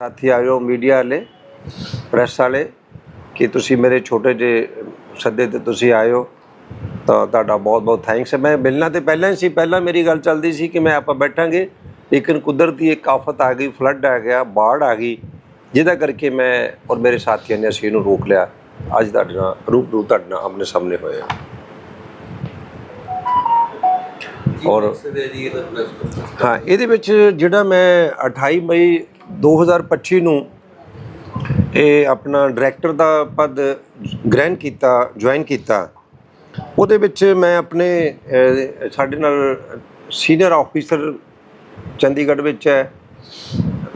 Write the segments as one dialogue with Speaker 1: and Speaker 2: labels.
Speaker 1: ਸਾਥੀ ਆਇਓ ਮੀਡੀਆ ਵਾਲੇ ਪ੍ਰੈਸ ਵਾਲੇ ਕਿ ਤੁਸੀਂ ਮੇਰੇ ਛੋਟੇ ਜਿਹੇ ਸੱਦੇ ਤੇ ਤੁਸੀਂ ਆਇਓ ਤਾਂ ਤੁਹਾਡਾ ਬਹੁਤ ਬਹੁਤ ਥੈਂਕਸ ਹੈ। ਮੈਂ ਮਿਲਣਾ ਤੇ ਪਹਿਲਾਂ ਹੀ ਸੀ ਪਹਿਲਾਂ ਮੇਰੀ ਗੱਲ ਚੱਲਦੀ ਸੀ ਕਿ ਮੈਂ ਆਪਾਂ ਬੈਠਾਂਗੇ ਲੇਕਿਨ ਕੁਦਰਤੀ ਇੱਕ ਆਫਤ ਆ ਗਈ ਫਲੱਡ ਆ ਗਿਆ ਬਾੜ ਆ ਗਈ ਜਿਹਦਾ ਕਰਕੇ ਮੈਂ ਔਰ ਮੇਰੇ ਸਾਥੀਆਂ ਨੇ ਅਸੀਂ ਇਹਨੂੰ ਰੋਕ ਲਿਆ। ਅੱਜ ਤੁਹਾਡੇ ਨਾਲ ਰੂਬਰੂ ਤੁਹਾਡੇ ਨਾਲ ਆਮਨੇ ਸਾਹਮਣੇ ਹੋਏ ਹਾਂ। ਔਰ ਹਾਂ ਇਹਦੇ ਵਿੱਚ ਜਿਹੜਾ ਮੈਂ 28 ਮਈ 2025 ਨੂੰ ਇਹ ਆਪਣਾ ਡਾਇਰੈਕਟਰ ਦਾ ਪਦ ਗ੍ਰਹਿਣ ਕੀਤਾ ਜੁਆਇਨ ਕੀਤਾ। ਉਹਦੇ ਵਿੱਚ ਮੈਂ ਆਪਣੇ ਸਾਡੇ ਨਾਲ ਸੀਨੀਅਰ ਆਫੀਸਰ ਚੰਡੀਗੜ੍ਹ ਵਿੱਚ ਹੈ।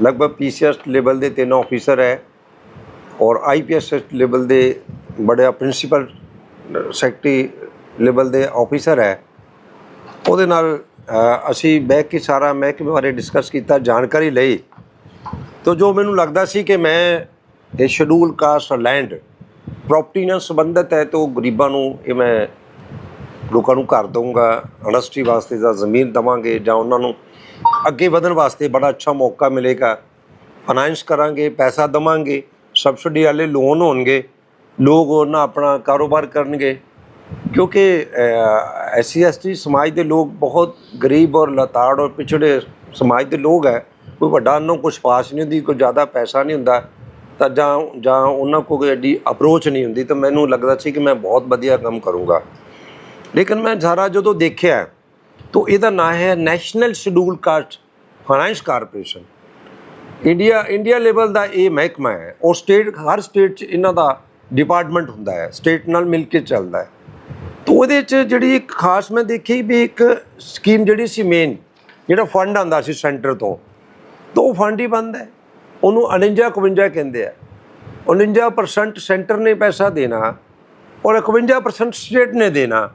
Speaker 1: ਲਗਭਗ ਪੀਸੀਐਸ ਲੈਵਲ ਦੇ ਤਿੰਨ ਆਫੀਸਰ ਹੈ ਔਰ ਆਈਪੀਐਸ ਲੈਵਲ ਦੇ ਬੜੇ ਪ੍ਰਿੰਸੀਪਲ ਸੈਕਟਰੀ ਲੈਵਲ ਦੇ ਆਫੀਸਰ ਹੈ। ਉਹਦੇ ਨਾਲ ਅਸੀਂ ਬਹਿ ਕੇ ਸਾਰਾ ਮਹਿਕਮੇ ਬਾਰੇ ਡਿਸਕਸ ਕੀਤਾ ਜਾਣਕਾਰੀ ਲਈ। ਤੋ ਜੋ ਮੈਨੂੰ ਲੱਗਦਾ ਸੀ ਕਿ ਮੈਂ ਇਹ ਸ਼ਡਿਊਲ ਕਾਸਟ ਲੈਂਡ ਪ੍ਰਾਪਰਟੀ ਨਾਲ ਸੰਬੰਧਿਤ ਹੈ, ਤੋਂ ਗਰੀਬਾਂ ਨੂੰ ਇਹ ਮੈਂ ਲੋਕਾਂ ਨੂੰ ਘਰ ਦਊਂਗਾ ਇੰਡਸਟਰੀ ਵਾਸਤੇ ਜਾਂ ਜ਼ਮੀਨ ਦਵਾਂਗੇ ਜਾਂ ਉਹਨਾਂ ਨੂੰ ਅੱਗੇ ਵਧਣ ਵਾਸਤੇ ਬੜਾ ਅੱਛਾ ਮੌਕਾ ਮਿਲੇਗਾ। ਫਾਈਨਾਂਸ ਕਰਾਂਗੇ, ਪੈਸਾ ਦਵਾਂਗੇ ਸਬਸਿਡੀ ਵਾਲੇ ਲੋਨ ਹੋਣਗੇ, ਲੋਕ ਉਹਨਾਂ ਆਪਣਾ ਕਾਰੋਬਾਰ ਕਰਨਗੇ। ਕਿਉਂਕਿ ਐਸਸੀ ਐਸਟੀ ਸਮਾਜ ਦੇ ਲੋਕ ਬਹੁਤ ਗਰੀਬ ਔਰ ਲਤਾੜ ਔਰ ਪਿਛੜੇ ਸਮਾਜ ਦੇ ਲੋਕ ਹੈ। ਕੋਈ ਵੱਡਾ ਉਹਨਾਂ ਨੂੰ ਕੁਛ ਪਾਸ ਨਹੀਂ ਹੁੰਦੀ, ਕੋਈ ਜ਼ਿਆਦਾ ਪੈਸਾ ਨਹੀਂ ਹੁੰਦਾ, ਤਾਂ ਜਾਂ ਜਾਂ ਉਹਨਾਂ ਕੋਲ ਕੋਈ ਐਡੀ ਅਪਰੋਚ ਨਹੀਂ ਹੁੰਦੀ, ਤਾਂ ਮੈਨੂੰ ਲੱਗਦਾ ਸੀ ਕਿ ਮੈਂ ਬਹੁਤ ਵਧੀਆ ਕੰਮ ਕਰੂੰਗਾ। ਲੇਕਿਨ ਮੈਂ ਸਾਰਾ ਜਦੋਂ ਦੇਖਿਆ, ਤਾਂ ਇਹਦਾ ਨਾਂ ਹੈ national schedule caste finance corporation India India level ਦਾ ਇਹ ਮਹਿਕਮਾ ਹੈ, ਔਰ ਸਟੇਟ ਹਰ ਸਟੇਟ 'ਚ ਇਹਨਾਂ ਦਾ ਡਿਪਾਰਟਮੈਂਟ ਹੁੰਦਾ ਹੈ ਸਟੇਟ ਨਾਲ ਮਿਲ ਕੇ ਚੱਲਦਾ ਹੈ। ਤਾਂ ਉਹਦੇ 'ਚ ਜਿਹੜੀ ਇੱਕ ਖਾਸ ਮੈਂ ਦੇਖੀ ਵੀ ਇੱਕ ਸਕੀਮ ਜਿਹੜੀ ਸੀ ਮੇਨ ਜਿਹੜਾ ਫੰਡ ਆਉਂਦਾ ਸੀ ਸੈਂਟਰ ਤੋਂ ਤਾਂ ਉਹ ਫੰਡ ਹੀ ਬੰਦ ਹੈ। ਉਹਨੂੰ 49 51 ਕਹਿੰਦੇ ਆ। 49% ਸੈਂਟਰ ਨੇ ਪੈਸਾ ਦੇਣਾ ਔਰ 51% ਸਟੇਟ ਨੇ ਦੇਣਾ।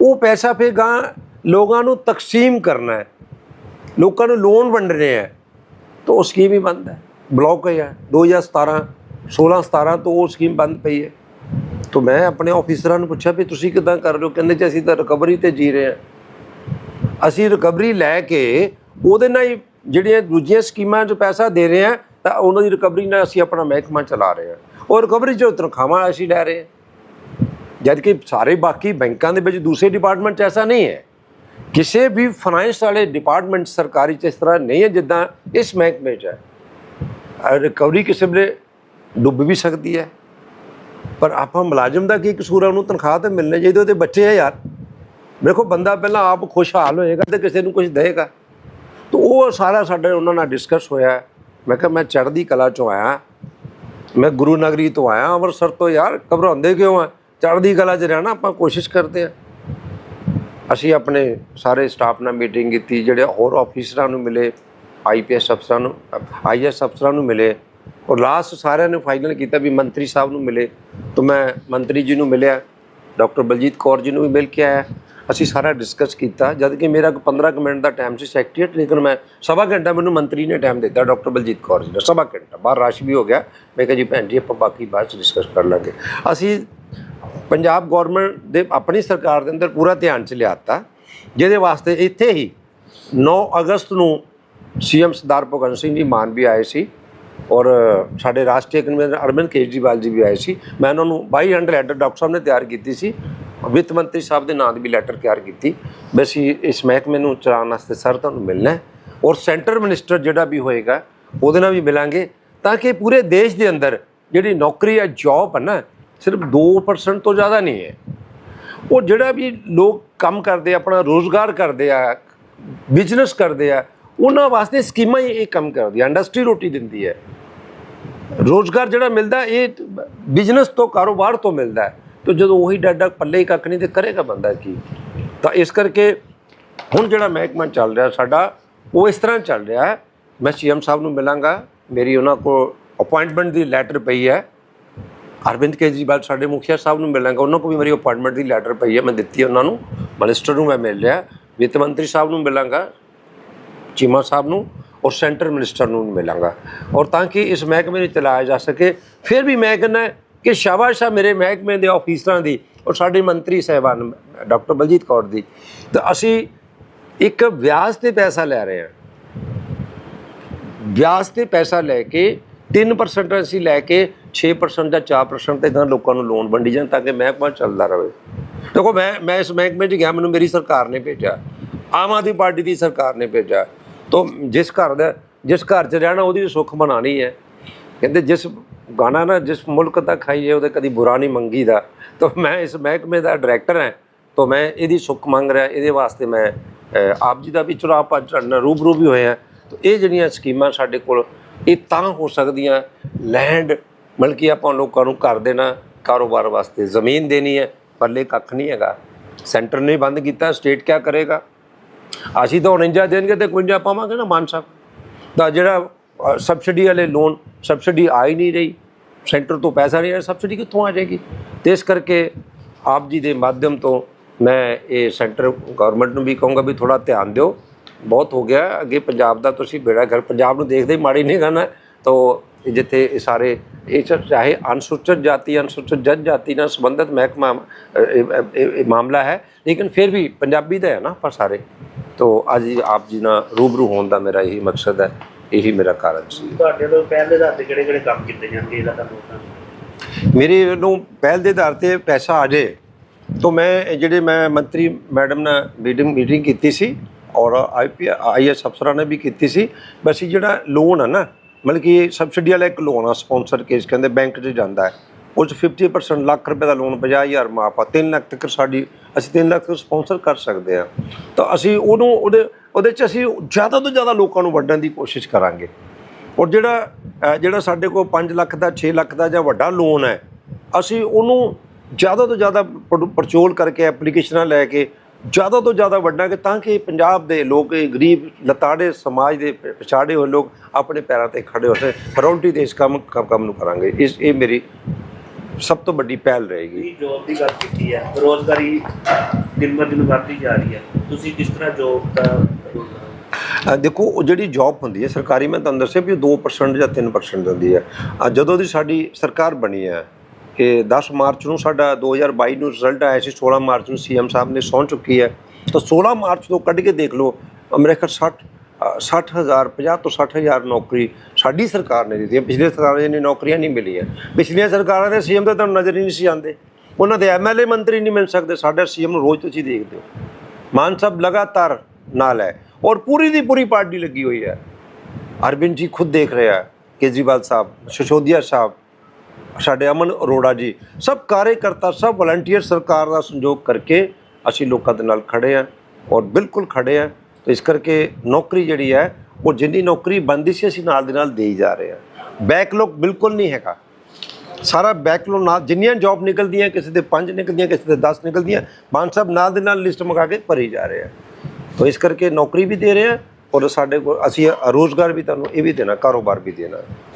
Speaker 1: ਉਹ ਪੈਸਾ ਫਿਰ ਗਾਂ ਲੋਕਾਂ ਨੂੰ ਤਕਸੀਮ ਕਰਨਾ ਹੈ। ਲੋਕਾਂ ਨੂੰ ਲੋਨ ਵੰਡਣੇ ਹੈ। ਤਾਂ ਉਹ ਸਕੀਮ ਹੀ ਬੰਦ ਹੈ। ਬਲੌਕ ਹੈ। 2017 16 17 ਤੋਂ ਉਹ ਸਕੀਮ ਬੰਦ ਪਈ ਹੈ। ਤਾਂ ਮੈਂ ਆਪਣੇ ਆਫੀਸਰਾਂ ਨੂੰ ਪੁੱਛਿਆ ਵੀ ਤੁਸੀਂ ਕਿਦਾਂ ਕਰ ਰਹੇ ਹੋ? ਕਹਿੰਦੇ ਜੀ ਅਸੀਂ ਤਾਂ ਰਿਕਵਰੀ ਤੇ ਜੀ ਰਹੇ ਹਾਂ। ਅਸੀਂ ਰਿਕਵਰੀ ਲੈ ਕੇ ਉਹਦੇ ਨਾਲ ਹੀ ਜਿਹੜੀਆਂ ਦੂਜੀਆਂ ਸਕੀਮਾਂ 'ਚ ਪੈਸਾ ਦੇ ਰਹੇ ਹਾਂ ਤਾਂ ਉਹਨਾਂ ਦੀ ਰਿਕਵਰੀ ਨਾਲ ਅਸੀਂ ਆਪਣਾ ਮਹਿਕਮਾ ਚਲਾ ਰਹੇ ਹਾਂ ਉਹ ਰਿਕਵਰੀ 'ਚੋਂ ਤਨਖਾਹਾਂ ਅਸੀਂ ਲੈ ਰਹੇ ਹਾਂ ਜਦ ਕਿ ਸਾਰੇ ਬਾਕੀ ਬੈਂਕਾਂ ਦੇ ਵਿੱਚ ਦੂਸਰੇ ਡਿਪਾਰਟਮੈਂਟ 'ਚ ਐਸਾ ਨਹੀਂ ਹੈ। ਕਿਸੇ ਵੀ ਫਾਈਨੈਂਸ ਵਾਲੇ ਡਿਪਾਰਟਮੈਂਟ ਸਰਕਾਰੀ 'ਚ ਇਸ ਤਰ੍ਹਾਂ ਨਹੀਂ ਹੈ ਜਿੱਦਾਂ ਇਸ ਮਹਿਕਮੇ 'ਚ ਹੈ। ਰਿਕਵਰੀ ਕਿਸੇ ਵੇਲੇ ਡੁੱਬ ਵੀ ਸਕਦੀ ਹੈ। ਪਰ ਆਪਾਂ ਮੁਲਾਜ਼ਮ ਦਾ ਕੀ ਕਸੂਰ ਹੈ ਉਹਨੂੰ ਤਨਖਾਹ ਤੇ ਮਿਲਣੀ ਚਾਹੀਦੀ, ਉਹਦੇ ਬੱਚੇ ਆ ਯਾਰ। ਦੇਖੋ ਬੰਦਾ ਪਹਿਲਾਂ ਆਪ ਖੁਸ਼ਹਾਲ ਹੋਏਗਾ ਤੇ ਕਿਸੇ ਨੂੰ ਕੁਝ ਦੇਗਾ ਤਾਂ ਉਹ ਸਾਰਾ ਸਾਡੇ ਉਹਨਾਂ ਨਾਲ ਡਿਸਕਸ ਹੋਇਆ ਮੈਂ ਕਿਹਾ, ਮੈਂ ਚੜ੍ਹਦੀ ਕਲਾ ਚੋਂ ਆਇਆ। ਮੈਂ ਗੁਰੂ ਨਗਰੀ ਤੋਂ ਆਇਆ, ਅੰਮ੍ਰਿਤਸਰ ਤੋਂ। ਯਾਰ, ਘਬਰਾਉਂਦੇ ਕਿਉਂ ਆ? ਚੜ੍ਹਦੀ ਕਲਾ 'ਚ ਰਹਿਣਾ, ਆਪਾਂ ਕੋਸ਼ਿਸ਼ ਕਰਦੇ ਆ। ਅਸੀਂ ਆਪਣੇ ਸਾਰੇ ਸਟਾਫ ਨਾਲ ਮੀਟਿੰਗ ਕੀਤੀ, ਜਿਹੜੇ ਹੋਰ ਆਫੀਸਰਾਂ ਨੂੰ ਮਿਲੇ ਆਈਪੀਐਸ ਅਫਸਰਾਂ ਨੂੰ ਆਈਐਸ ਅਫਸਰਾਂ ਨੂੰ ਮਿਲੇ। ਔਰ ਲਾਸਟ ਸਾਰਿਆਂ ਨੇ ਫਾਈਨਲ ਕੀਤਾ ਵੀ ਮੰਤਰੀ ਸਾਹਿਬ ਨੂੰ ਮਿਲੇ। ਤਾਂ ਮੈਂ ਮੰਤਰੀ ਜੀ ਨੂੰ ਮਿਲਿਆ, ਡਾਕਟਰ ਬਲਜੀਤ ਕੌਰ ਜੀ ਨੂੰ ਵੀ ਮਿਲ ਕੇ ਆਇਆ। ਅਸੀਂ ਸਾਰਾ ਡਿਸਕਸ ਕੀਤਾ ਜਦ ਕਿ ਮੇਰਾ ਕੋਈ 15 ਕੁ ਮਿੰਟ ਦਾ ਟਾਈਮ ਸੀ ਸੈਕਟਰੀਏਟ ਲੇਕਿਨ ਮੈਂ ਸਵਾ ਘੰਟਾ ਮੈਨੂੰ ਮੰਤਰੀ ਨੇ ਟਾਈਮ ਦਿੱਤਾ ਡਾਕਟਰ ਬਲਜੀਤ ਕੌਰ ਜੀ ਨੇ, ਸਵਾ ਘੰਟਾ, ਬਾਹਰ ਰਸ਼ ਵੀ ਹੋ ਗਿਆ। ਮੈਂ ਕਿਹਾ ਜੀ ਭੈਣ ਜੀ, ਆਪਾਂ ਬਾਕੀ ਬਾਅਦ ਚ ਡਿਸਕਸ ਕਰ ਲਾਂਗੇ। ਅਸੀਂ ਪੰਜਾਬ ਗਵਰਨਮੈਂਟ ਦੇ ਆਪਣੀ ਸਰਕਾਰ ਦੇ ਅੰਦਰ ਪੂਰਾ ਧਿਆਨ ਚ ਲਿਆਤਾ, ਜਿਹਦੇ ਵਾਸਤੇ ਇੱਥੇ ਹੀ 9 ਅਗਸਤ ਨੂੰ ਸੀਐਮ ਸਰਦਾਰ ਭਗਵੰਤ ਸਿੰਘ ਜੀ ਮਾਨ ਵੀ ਆਏ ਸੀ, ਔਰ ਸਾਡੇ ਰਾਸ਼ਟਰੀ ਕਨਵੀਨਰ ਅਰਵਿੰਦ ਕੇਜਰੀਵਾਲ ਜੀ ਵੀ ਆਏ ਸੀ। ਮੈਂ ਉਹਨਾਂ ਨੂੰ 2200 ਲੈਟਰ ਡਾਕਟਰ ਸਾਹਿਬ ਨੇ ਤਿਆਰ ਕੀਤੀ ਸੀ। ਵਿੱਤ ਮੰਤਰੀ ਸਾਹਿਬ ਦੇ ਨਾਂ ਦੀ ਵੀ ਲੈਟਰ ਤਿਆਰ ਕੀਤੀ। ਵੀ ਅਸੀਂ ਇਸ ਮਹਿਕਮੇ ਨੂੰ ਚਲਾਉਣ ਵਾਸਤੇ ਸਰ ਤੁਹਾਨੂੰ ਮਿਲਣਾ ਔਰ ਸੈਂਟਰ ਮਿਨਿਸਟਰ ਜਿਹੜਾ ਵੀ ਹੋਏਗਾ ਉਹਦੇ ਨਾਲ ਵੀ ਮਿਲਾਂਗੇ ਤਾਂ ਕਿ ਪੂਰੇ ਦੇਸ਼ ਦੇ ਅੰਦਰ ਜਿਹੜੀ ਨੌਕਰੀ ਹੈ ਜੌਬ ਹੈ ਨਾ ਸਿਰਫ 2% ਤੋਂ ਜ਼ਿਆਦਾ ਨਹੀਂ ਹੈ। ਉਹ ਜਿਹੜਾ ਵੀ ਲੋਕ ਕੰਮ ਕਰਦੇ ਆ, ਆਪਣਾ ਰੋਜ਼ਗਾਰ ਕਰਦੇ ਆ ਬਿਜ਼ਨਸ ਕਰਦੇ ਆ ਉਹਨਾਂ ਵਾਸਤੇ ਸਕੀਮਾਂ ਹੀ ਇਹ ਕੰਮ ਕਰਦੀ ਆ ਇੰਡਸਟਰੀ ਰੋਟੀ ਦਿੰਦੀ ਹੈ। ਰੋਜ਼ਗਾਰ ਜਿਹੜਾ ਮਿਲਦਾ ਇਹ ਬਿਜ਼ਨਸ ਤੋਂ ਕਾਰੋਬਾਰ ਤੋਂ ਮਿਲਦਾ ਹੈ। ਤੇ ਜਦੋਂ ਉਹੀ ਡਾਡਾ ਪੱਲੇ ਹੀ ਕੱਖ ਨਹੀਂ ਤੇ ਕਰੇਗਾ ਬੰਦਾ ਕੀ? ਤਾਂ ਇਸ ਕਰਕੇ ਹੁਣ ਜਿਹੜਾ ਮਹਿਕਮਾ ਚੱਲ ਰਿਹਾ ਸਾਡਾ, ਉਹ ਇਸ ਤਰ੍ਹਾਂ ਚੱਲ ਰਿਹਾ ਹੈ। ਮੈਂ ਸੀਐਮ ਸਾਹਿਬ ਨੂੰ ਮਿਲਾਂਗਾ। ਮੇਰੀ ਉਹਨਾਂ ਕੋਲ ਅਪਾਇੰਟਮੈਂਟ ਦੀ ਲੈਟਰ ਪਈ ਹੈ। ਅਰਵਿੰਦ ਕੇਜਰੀਵਾਲ ਸਾਡੇ ਮੁਖੀਆ ਸਾਹਿਬ ਨੂੰ ਮਿਲਾਂਗਾ। ਉਹਨਾਂ ਕੋਲ ਵੀ ਮੇਰੀ ਅਪਾਇੰਟਮੈਂਟ ਦੀ ਲੈਟਰ ਪਈ ਹੈ। ਮੈਂ ਦਿੱਤੀ ਉਹਨਾਂ ਨੂੰ। ਮਨਿਸਟਰ ਨੂੰ ਮੈਂ ਮਿਲ ਲਿਆ ਵਿੱਤ ਮੰਤਰੀ ਸਾਹਿਬ ਨੂੰ ਮਿਲਾਂਗਾ। ਚੀਮਾ ਸਾਹਿਬ ਨੂੰ ਔਰ ਸੈਂਟਰ ਮਿਨਿਸਟਰ ਨੂੰ ਮਿਲਾਂਗਾ। ਔਰ ਤਾਂ ਕਿ ਇਸ ਮਹਿਕਮੇ ਨੂੰ ਚਲਾਇਆ ਜਾ ਸਕੇ। ਫਿਰ ਵੀ ਮੈਂ ਕਹਿੰਦਾ ਕਿ ਸ਼ਾਬਾਸ਼ ਆ ਮੇਰੇ ਮਹਿਕਮੇ ਦੇ ਆਫੀਸਰਾਂ ਦੀ ਔਰ ਸਾਡੇ ਮੰਤਰੀ ਸਾਹਿਬਾਨ, ਡਾਕਟਰ ਬਲਜੀਤ ਕੌਰ ਦੀ। ਤਾਂ ਅਸੀਂ ਇੱਕ ਵਿਆਜ ਤੇ ਪੈਸਾ ਲੈ ਰਹੇ ਹਾਂ। ਵਿਆਜ ਤੇ ਪੈਸਾ ਲੈ ਕੇ 3% ਅਸੀਂ ਲੈ ਕੇ 6% ਜਾਂ 4% ਤੇ ਤਾਂ ਲੋਕਾਂ ਨੂੰ ਲੋਨ ਵੰਡੀ ਜਾਣ ਤਾਂ ਕਿ ਮਹਿਕਮਾ ਚੱਲਦਾ ਰਹੇ। ਦੇਖੋ, ਮੈਂ ਮੈਂ ਇਸ ਮਹਿਕਮੇ 'ਚ ਗਿਆ, ਮੈਨੂੰ ਮੇਰੀ ਸਰਕਾਰ ਨੇ ਭੇਜਿਆ। ਆਮ ਆਦਮੀ ਪਾਰਟੀ ਦੀ ਸਰਕਾਰ ਨੇ ਭੇਜਿਆ। ਤੋਂ, ਜਿਸ ਘਰ ਦਾ, ਜਿਸ ਘਰ 'ਚ ਰਹਿਣਾ ਉਹਦੀ ਵੀ ਸੁੱਖ ਬਣਾਣੀ ਹੈ। ਕਹਿੰਦੇ ਜਿਸ ਗਾਣਾ ਨਾ ਜਿਸ ਮੁਲਕ ਦਾ ਖਾਈਏ, ਉਹਦੇ ਕਦੀ ਬੁਰਾ ਨਹੀਂ ਮੰਗੀਦਾ। ਤਾਂ ਮੈਂ ਇਸ ਮਹਿਕਮੇ ਦਾ ਡਾਇਰੈਕਟਰ ਹਾਂ, ਤਾਂ ਮੈਂ ਇਹਦੀ ਸੁੱਖ ਮੰਗ ਰਿਹਾ, ਇਹਦੇ ਵਾਸਤੇ ਮੈਂ ਆਪ ਜੀ ਦਾ ਵੀ ਚੁਣਾਵ ਆਪਾਂ ਚੜਨਾ ਰੂਬਰੂ ਵੀ ਹੋਇਆ ਤਾਂ ਇਹ ਜਿਹੜੀਆਂ ਸਕੀਮਾਂ ਸਾਡੇ ਕੋਲ, ਇਹ ਤਾਂ ਹੋ ਸਕਦੀਆਂ ਲੈਂਡ ਬਲਕਿ ਆਪਾਂ ਲੋਕਾਂ ਨੂੰ ਕਰ ਦੇਣਾ, ਕਾਰੋਬਾਰ ਵਾਸਤੇ ਜ਼ਮੀਨ ਦੇਣੀ ਹੈ ਪੱਲੇ ਕੱਖ ਨਹੀਂ ਹੈਗਾ। ਸੈਂਟਰ ਨੇ ਬੰਦ ਕੀਤਾ ਸਟੇਟ ਕਿਆ ਕਰੇਗਾ? ਅਸੀਂ ਤਾਂ 49 ਦੇਣਗੇ ਤੇ 51 ਪਾਵਾਂਗੇ ਨਾ ਮਾਨ ਸਾਹਿਬ। ਦਾ ਜਿਹੜਾ ਸਬਸਿਡੀ ਵਾਲੇ ਲੋਨ ਸਬਸਿਡੀ ਆ ਹੀ ਨਹੀਂ ਰਹੀ। ਸੈਂਟਰ ਤੋਂ ਪੈਸਾ ਨਹੀਂ ਆ ਸਬਸਿਡੀ ਕਿੱਥੋਂ ਆ ਜਾਏਗੀ? ਤੇ ਇਸ ਕਰਕੇ ਆਪ ਜੀ ਦੇ ਮਾਧਿਅਮ ਤੋਂ ਮੈਂ ਇਹ ਸੈਂਟਰ ਗਵਰਨਮੈਂਟ ਨੂੰ ਵੀ ਕਹੂੰਗਾ ਵੀ ਥੋੜਾ ਧਿਆਨ ਦਿਓ। ਬਹੁਤ ਹੋ ਗਿਆ, ਅੱਗੇ ਪੰਜਾਬ ਦਾ ਤੁਸੀਂ ਬੇੜਾ ਘਰ, ਪੰਜਾਬ ਨੂੰ ਦੇਖਦੇ ਹੀ ਮਾੜੀ ਨਹੀਂ ਕਰਨਾ ਤੋ ਜਿੱਥੇ ਇਹ ਸਾਰੇ, ਇਹ ਚਾਹੇ ਅਨੁਸੂਚਿਤ ਜਾਤੀ, ਅਨੁਸੂਚਿਤ ਜਨ ਜਾਤੀ ਨਾਲ ਸੰਬੰਧਿਤ ਮਹਿਕਮਾ ਇਹ- ਮਾਮਲਾ ਹੈ, ਲੇਕਿਨ ਫਿਰ ਵੀ ਪੰਜਾਬੀ ਦਾ ਹੈ ਨਾ ਪਰ ਸਾਰੇ। ਤੋ ਅੱਜ ਆਪ ਜੀ ਨਾਲ ਰੂਬਰੂ ਹੋਣ ਦਾ ਮੇਰਾ ਇਹੀ ਮਕਸਦ ਹੈ। ਇਹੀ ਮੇਰਾ ਕਾਰਨ ਸੀ।
Speaker 2: ਤੁਹਾਡੇ ਤੋਂ ਪਹਿਲੇ ਆਧਾਰ ਤੇ ਕਿਹੜੇ ਕਿਹੜੇ ਕੰਮ ਕੀਤੇ ਜਾਂਦੇ ਇਹਦਾ ਤੁਹਾਨੂੰ ਪਤਾ?
Speaker 1: ਮੇਰੇ ਵੱਲੋਂ ਪਹਿਲ ਦੇ ਆਧਾਰ ਤੇ ਪੈਸਾ ਆ ਜੇ ਤਾਂ ਮੈਂ ਜਿਹੜੇ ਮੈਂ ਮੰਤਰੀ ਮੈਡਮ ਨਾਲ ਮੀਟਿੰਗ ਮੀਟਿੰਗ ਕੀਤੀ ਸੀ ਔਰ ਆਈਪੀ ਆਈਐਸ ਅਫਸਰਾਂ ਨੇ ਵੀ ਕੀਤੀ ਸੀ। ਬਸ ਇਹ ਜਿਹੜਾ ਲੋਨ ਹੈ ਨਾ ਮਤਲਬ ਕਿ ਸਬਸਿਡੀ ਵਾਲਾ ਇੱਕ ਲੋਨ ਆ ਸਪਾਂਸਰ ਕੇਸ ਕਹਿੰਦੇ ਬੈਂਕ 'ਚ ਜਾਂਦਾ ਹੈ। ਉਹ 'ਚ 50% ਲੱਖ ਰੁਪਏ ਦਾ ਲੋਨ 50000 ਮਾਫ ਆ 3 ਲੱਖ ਤੱਕ ਸਾਡੀ, ਅਸੀਂ 3 ਲੱਖ ਤੱਕ ਸਪਾਂਸਰ ਕਰ ਸਕਦੇ ਆ ਤਾਂ ਅਸੀਂ ਉਹਨੂੰ, ਉਹਦੇ ਉਹਦੇ 'ਚ ਅਸੀਂ ਜ਼ਿਆਦਾ ਤੋਂ ਜ਼ਿਆਦਾ ਲੋਕਾਂ ਨੂੰ ਵੰਡਣ ਦੀ ਕੋਸ਼ਿਸ਼ ਕਰਾਂਗੇ। ਔਰ ਜਿਹੜਾ ਜਿਹੜਾ ਸਾਡੇ ਕੋਲ 5 ਲੱਖ ਦਾ 6 ਲੱਖ ਦਾ ਜਾਂ ਵੱਡਾ ਲੋਨ ਹੈ, ਅਸੀਂ ਉਹਨੂੰ ਜ਼ਿਆਦਾ ਤੋਂ ਜ਼ਿਆਦਾ ਪੜ- ਪੜਚੋਲ ਕਰਕੇ ਐਪਲੀਕੇਸ਼ਨਾਂ ਲੈ ਕੇ ਜ਼ਿਆਦਾ ਤੋਂ ਜ਼ਿਆਦਾ ਵੰਡਾਂਗੇ ਤਾਂ ਕਿ ਪੰਜਾਬ ਦੇ ਲੋਕ, ਇਹ ਗਰੀਬ, ਲਤਾੜੇ ਸਮਾਜ ਦੇ ਪਛਾੜੇ ਹੋਏ ਲੋਕ ਆਪਣੇ ਪੈਰਾਂ ਤੇ ਖੜੇ ਹੋ ਸਕੇ ਪ੍ਰਾਇੋਰਟੀ ਦੇ ਇਸ ਕੰਮ ਕੰਮ ਕੰਮ ਨੂੰ ਕਰਾਂਗੇ। ਇਸ, ਇਹ ਮੇਰੀ ਸਭ ਤੋਂ ਵੱਡੀ ਪਹਿਲ ਰਹੇਗੀ।
Speaker 2: ਤੁਸੀਂ ਜੋਬ ਦੀ ਗੱਲ ਕੀਤੀ ਹੈ ਰੋਜ਼ਗਾਰੀ ਦਿਨ ਬ ਦਿਨ ਵੱਧਦੀ ਜਾ ਰਹੀ ਹੈ। ਤੁਸੀਂ ਕਿਸ ਤਰ੍ਹਾਂ ਜੋਬ ਦਾ
Speaker 1: ਅ, ਦੇਖੋ ਉਹ ਜਿਹੜੀ ਜੌਬ ਹੁੰਦੀ ਹੈ ਸਰਕਾਰੀ ਮੈਂ ਤੁਹਾਨੂੰ ਦੱਸਿਆ ਵੀ ਉਹ 2% ਜਾਂ 3% ਦਿੰਦੀ ਹੈ। ਜਦੋਂ ਦੀ ਸਾਡੀ ਸਰਕਾਰ ਬਣੀ ਹੈ ਕਿ 10 ਮਾਰਚ ਨੂੰ ਸਾਡਾ 2022 ਨੂੰ ਰਿਜ਼ਲਟ ਆਇਆ ਸੀ 16 ਮਾਰਚ ਨੂੰ ਸੀਐਮ ਸਾਹਿਬ ਨੇ ਸਹੁੰ ਚੁੱਕੀ ਹੈ ਤਾਂ 16 ਮਾਰਚ ਤੋਂ ਕੱਢ ਕੇ ਦੇਖ ਲਓ ਅਮਰੀਕਾ 60 ਅ, 60000 50 ਤੋਂ 60000 ਨੌਕਰੀ ਸਾਡੀ ਸਰਕਾਰ ਨੇ ਦਿੱਤੀ ਹੈ। ਪਿਛਲੇ ਸਰਕਾਰਾਂ ਨੇ ਨੌਕਰੀਆਂ ਨਹੀਂ ਮਿਲੀਆਂ। ਪਿਛਲੀਆਂ ਸਰਕਾਰਾਂ ਦੇ ਸੀਐਮ ਤਾਂ ਤੁਹਾਨੂੰ ਨਜ਼ਰ ਹੀ ਨਹੀਂ ਸੀ ਆਉਂਦੇ। ਉਹਨਾਂ ਦੇ ਐਮਐਲਏ ਮੰਤਰੀ ਨਹੀਂ ਮਿਲ ਸਕਦੇ। ਸਾਡਾ ਸੀਐਮ ਨੂੰ ਰੋਜ਼ ਤੁਸੀਂ ਦੇਖਦੇ ਹੋ। ਮਾਨ ਸਾਹਿਬ ਲਗਾਤਾਰ ਨਾਲ ਹੈ ਔਰ ਪੂਰੀ ਦੀ ਪੂਰੀ ਪਾਰਟੀ ਲੱਗੀ ਹੋਈ ਹੈ। ਅਰਵਿੰਦ ਜੀ ਖੁਦ ਦੇਖ ਰਿਹਾ ਹੈ, ਕੇਜਰੀਵਾਲ ਸਾਹਿਬ, ਸ਼ਸ਼ੋਦੀਆ ਸਾਹਿਬ, ਸਾਡੇ ਅਮਨ ਅਰੋੜਾ ਜੀ, ਸਭ ਕਾਰਜਕਰਤਾ, ਸਭ ਵਲੰਟੀਅਰ ਸਰਕਾਰ ਦਾ ਸੰਯੋਗ ਕਰਕੇ ਅਸੀਂ ਲੋਕਾਂ ਦੇ ਨਾਲ ਖੜੇ ਆ ਔਰ ਬਿਲਕੁਲ ਖੜੇ ਆ ਇਸ ਕਰਕੇ ਨੌਕਰੀ ਜਿਹੜੀ ਹੈ, ਉਹ ਜਿੰਨੀ ਨੌਕਰੀ ਬੰਦੀ ਸੀ, ਅਸੀਂ ਨਾਲ ਦੇ ਨਾਲ ਦੇਈ ਜਾ ਰਹੇ ਹਾਂ। ਬੈਕਲੌਗ ਬਿਲਕੁਲ ਨਹੀਂ ਹੈਗਾ। ਸਾਰਾ ਬੈਕਲੌਗ ਨਾਲ ਜਿੰਨੀਆਂ ਜੌਬ ਨਿਕਲਦੀਆਂ, ਕਿਸੇ ਦੇ 5 ਨਿਕਲਦੀਆਂ, ਕਿਸੇ ਦੇ 10 ਨਿਕਲਦੀਆਂ, ਮਾਨ ਸਾਹਿਬ ਨਾਲ ਦੇ ਨਾਲ ਲਿਸਟ ਮੰਗਾ ਕੇ ਭਰੀ ਜਾ ਰਹੇ ਆ ਤੋ ਇਸ ਕਰਕੇ ਨੌਕਰੀ ਵੀ ਦੇ ਰਹੇ ਆ ਔਰ ਸਾਡੇ ਕੋਲ ਅਸੀਂ ਰੋਜ਼ਗਾਰ ਵੀ ਤੁਹਾਨੂੰ ਇਹ ਵੀ ਦੇਣਾ, ਕਾਰੋਬਾਰ ਵੀ ਦੇਣਾ।